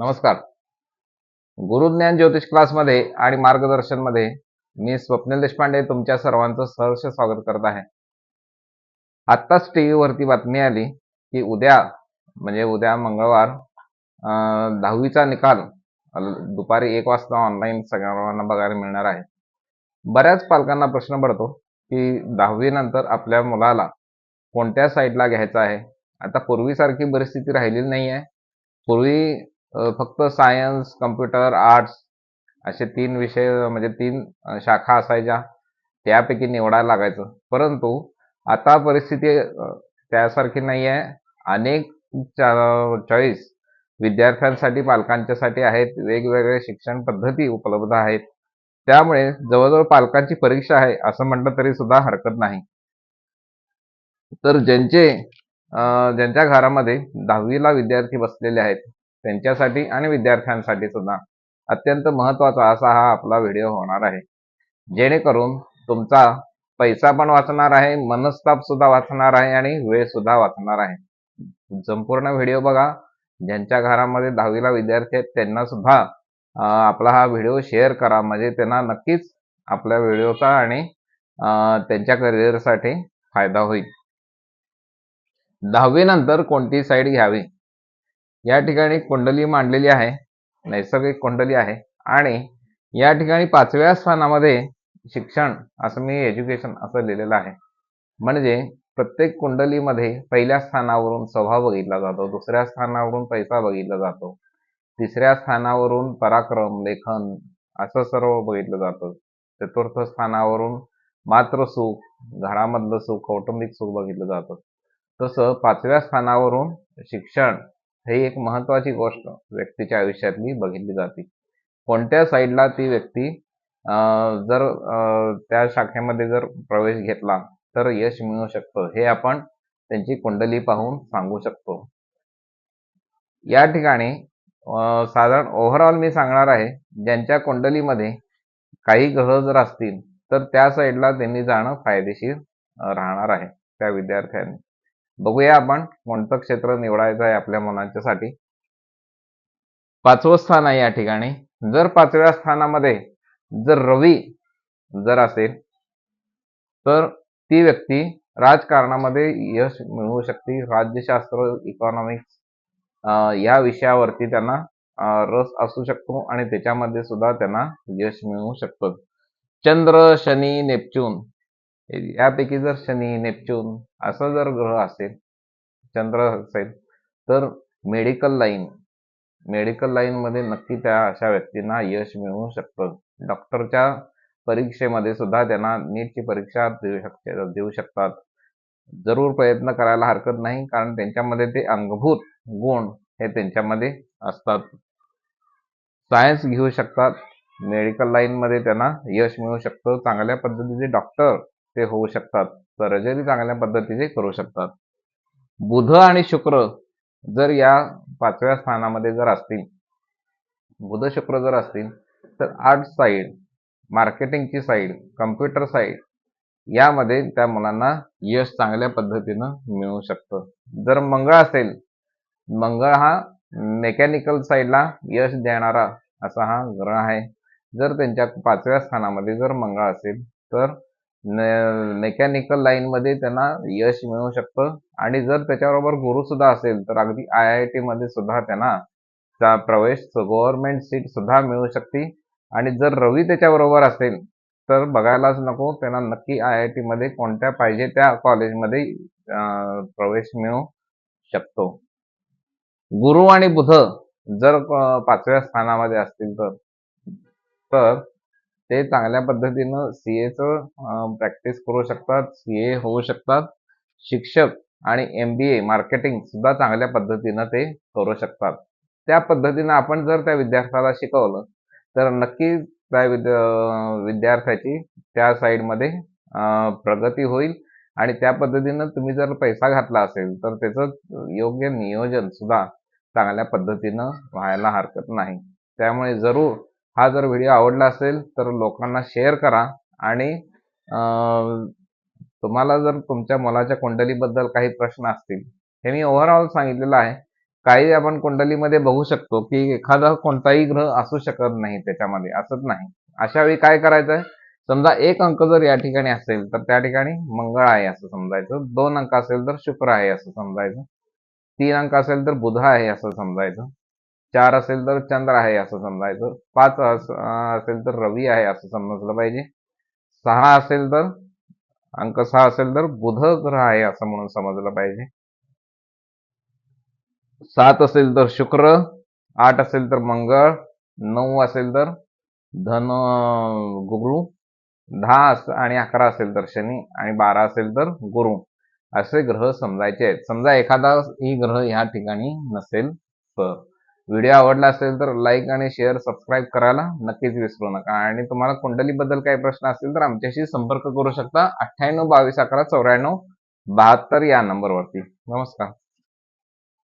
नमस्कार. गुरुज्ञान ज्योतिष क्लासमध्ये आणि मार्गदर्शनमध्ये मी स्वप्नील देशपांडे तुमच्या सर्वांचं सहर्ष स्वागत करत आहे. आत्ताच टी व्हीवरती बातमी आली की उद्या म्हणजे उद्या मंगळवार दहावीचा निकाल. दुपारी एक वाजता ऑनलाईन सगळ्यांना बघायला मिळणार आहे. बऱ्याच पालकांना प्रश्न पडतो की दहावी नंतर आपल्या मुलाला कोणत्या साईडला घ्यायचं आहे? आता पूर्वीसारखी परिस्थिती राहिलेली नाही आहे पूर्वी फक्त सायन्स कम्प्युटर आर्ट्स असे तीन विषय म्हणजे तीन शाखा असायच्या. त्यापैकी निवडायला लागायचं. परंतु आता परिस्थिती त्यासारखी नाही आहे अनेक चॉईस विद्यार्थ्यांसाठी पालकांच्यासाठी आहेत. वेगवेगळे शिक्षण पद्धती उपलब्ध आहेत. त्यामुळे जवळजवळ पालकांची परीक्षा आहे असं म्हटलं तरी सुद्धा हरकत नाही. तर ज्यांचे ज्यांच्या घरामध्ये दहावीला विद्यार्थी बसलेले आहेत त्यांच्यासाठी आणि विद्यार्थ्यांसाठी सुद्धा अत्यंत महत्त्वाचा असा हा आपला व्हिडिओ होणार आहे. जेणेकरून तुमचा पैसा पण वाचणार आहे मनस्ताप सुद्धा वाचणार आहे आणि वेळ सुद्धा वाचणार आहे. संपूर्ण व्हिडिओ बघा. ज्यांच्या घरामध्ये दहावीला विद्यार्थी आहेत त्यांना सुद्धा आपला हा व्हिडिओ शेअर करा. म्हणजे त्यांना नक्कीच आपल्या व्हिडिओचा आणि त्यांच्या करिअरसाठी फायदा होईल. दहावी नंतर कोणती साईड घ्यावी? या ठिकाणी कुंडली मांडलेली आहे. नैसर्गिक कुंडली आहे. आणि या ठिकाणी पाचव्या स्थानामध्ये शिक्षण असं मी एज्युकेशन असं लिहिलेलं आहे. म्हणजे प्रत्येक कुंडलीमध्ये पहिल्या स्थानावरून स्वभाव बघितला जातो दुसऱ्या स्थानावरून पैसा बघितला जातो तिसऱ्या स्थानावरून पराक्रम लेखन असं सर्व बघितलं जातं. चतुर्थ स्थानावरून मात्र सुख घरामधलं सुख कौटुंबिक सुख बघितलं जातं. तसं पाचव्या स्थानावरून शिक्षण हे एक महत्वाची गोष्ट व्यक्तीच्या आयुष्यातली बघितली जाते. कोणत्या साईडला ती व्यक्ती जर त्या शाखेमध्ये जर प्रवेश घेतला तर यश मिळू शकतं. हे आपण त्यांची कुंडली पाहून सांगू शकतो. या ठिकाणी साधारण ओव्हरऑल मी सांगणार आहे ज्यांच्या कुंडलीमध्ये काही ग्रह जर असतील तर त्या साईडला त्यांनी जाणं फायदेशीर राहणार आहे त्या विद्यार्थ्यांनी. बघूया आपण कोणतं क्षेत्र निवडायचं आहे आपल्या मुलांच्यासाठी पाचवं स्थान आहे या ठिकाणी. जर पाचव्या स्थानामध्ये जर रवी जर असेल तर ती व्यक्ती राजकारणामध्ये यश मिळवू शकते. राज्यशास्त्र इकॉनॉमिक्स या विषयावरती त्यांना रस असू शकतो आणि त्याच्यामध्ये सुद्धा त्यांना यश मिळवू शकतो. चंद्र शनी नेपच्यून यापैकी जर शनी नेपच्यून असं जर ग्रह असेल चंद्र असेल तर मेडिकल लाईन मेडिकल लाईनमध्ये नक्की त्या अशा व्यक्तींना यश मिळू शकतं. डॉक्टरच्या परीक्षेमध्ये सुद्धा त्यांना नीटची परीक्षा देऊ शकते देऊ शकतात. जरूर प्रयत्न करायला हरकत नाही कारण त्यांच्यामध्ये ते अंगभूत गुण हे त्यांच्यामध्ये असतात. सायन्स घेऊ शकतात. मेडिकल लाईनमध्ये त्यांना यश मिळू शकतं. चांगल्या पद्धतीचे डॉक्टर ते होऊ शकतात. सर्जरी चांगल्या पद्धतीचे करू शकतात. बुध आणि शुक्र जर या पाचव्या स्थानामध्ये जर असतील बुध शुक्र जर असतील तर आर्ट साईड मार्केटिंगची साईड कम्प्युटर साईड यामध्ये त्या मुलांना यश चांगल्या पद्धतीनं मिळू शकतं. जर मंगळ असेल मंगळ हा मेकॅनिकल साईडला यश देणारा असा हा ग्रह आहे. जर त्यांच्या पाचव्या स्थानामध्ये जर मंगळ असेल तर मेकॅनिकल लाईनमध्ये त्यांना यश मिळू शकतं. आणि जर त्याच्याबरोबर गुरु सुद्धा असेल तर अगदी आय आय टी मध्ये सुद्धा त्यांना प्रवेश गव्हर्नमेंट सीट सुद्धा मिळू शकते. आणि जर रवी त्याच्याबरोबर असेल तर बघायलाच नको त्यांना नक्की आय आय टी मध्ये कोणत्या पाहिजे त्या कॉलेजमध्ये प्रवेश मिळू शकतो. गुरु आणि बुध जर पाचव्या स्थानामध्ये असतील तर तर ते चांगल्या पद्धतीनं सी एचं प्रॅक्टिस करू शकतात सी ए होऊ शकतात. शिक्षक आणि एम बी ए मार्केटिंग सुद्धा चांगल्या पद्धतीनं ते करू शकतात. त्या पद्धतीनं आपण जर त्या विद्यार्थ्याला शिकवलं तर नक्की त्या विद्यार्थ्याची त्या साईडमध्ये प्रगती होईल. आणि त्या पद्धतीनं तुम्ही जर पैसा घातला असेल तर त्याचं योग्य नियोजन सुद्धा चांगल्या पद्धतीनं व्हायला हरकत नाही. त्यामुळे जरूर हा जर व्हिडिओ आवडला असेल तर लोकांना शेअर करा आणि तुम्हाला जर तुमच्या मुलाच्या कुंडलीबद्दल काही प्रश्न असतील हे मी ओव्हरऑल सांगितलेलं आहे. काही आपण कुंडलीमध्ये बघू शकतो की एखादा कोणताही ग्रह असू शकत नाही त्याच्यामध्ये असंच नाही. अशा वेळी काय करायचंय? समजा एक अंक जर या ठिकाणी असेल तर त्या ठिकाणी मंगळ आहे असं समजायचं. दोन अंक असेल तर शुक्र आहे असं समजायचं. तीन अंक असेल तर बुध आहे असं समजायचं. चार असेल तर चंद्र आहे असं समजायचं. पाच असेल तर रवी आहे असं समजलं पाहिजे. सहा असेल तर अंक सहा असेल तर बुध ग्रह आहे असं म्हणून समजलं पाहिजे. सात असेल तर शुक्र आठ असेल तर मंगळ नऊ असेल तर धन गुरु दहा अस- आणि अकरा असेल तर शनी आणि बारा असेल तर गुरु. असे ग्रह समजायचे आहेत. समजा एखादा ही ग्रह ह्या ठिकाणी नसेल तर. व्हिडिओ आवडला असेल तर लाईक आणि शेअर सबस्क्राईब करायला नक्कीच विसरू नका. आणि तुम्हाला कुंडलीबद्दल काही प्रश्न असतील तर आमच्याशी संपर्क करू शकता. अठ्ठ्याण्णव बावीस अकरा चौऱ्याण्णव बहात्तर या नंबरवरती. नमस्कार.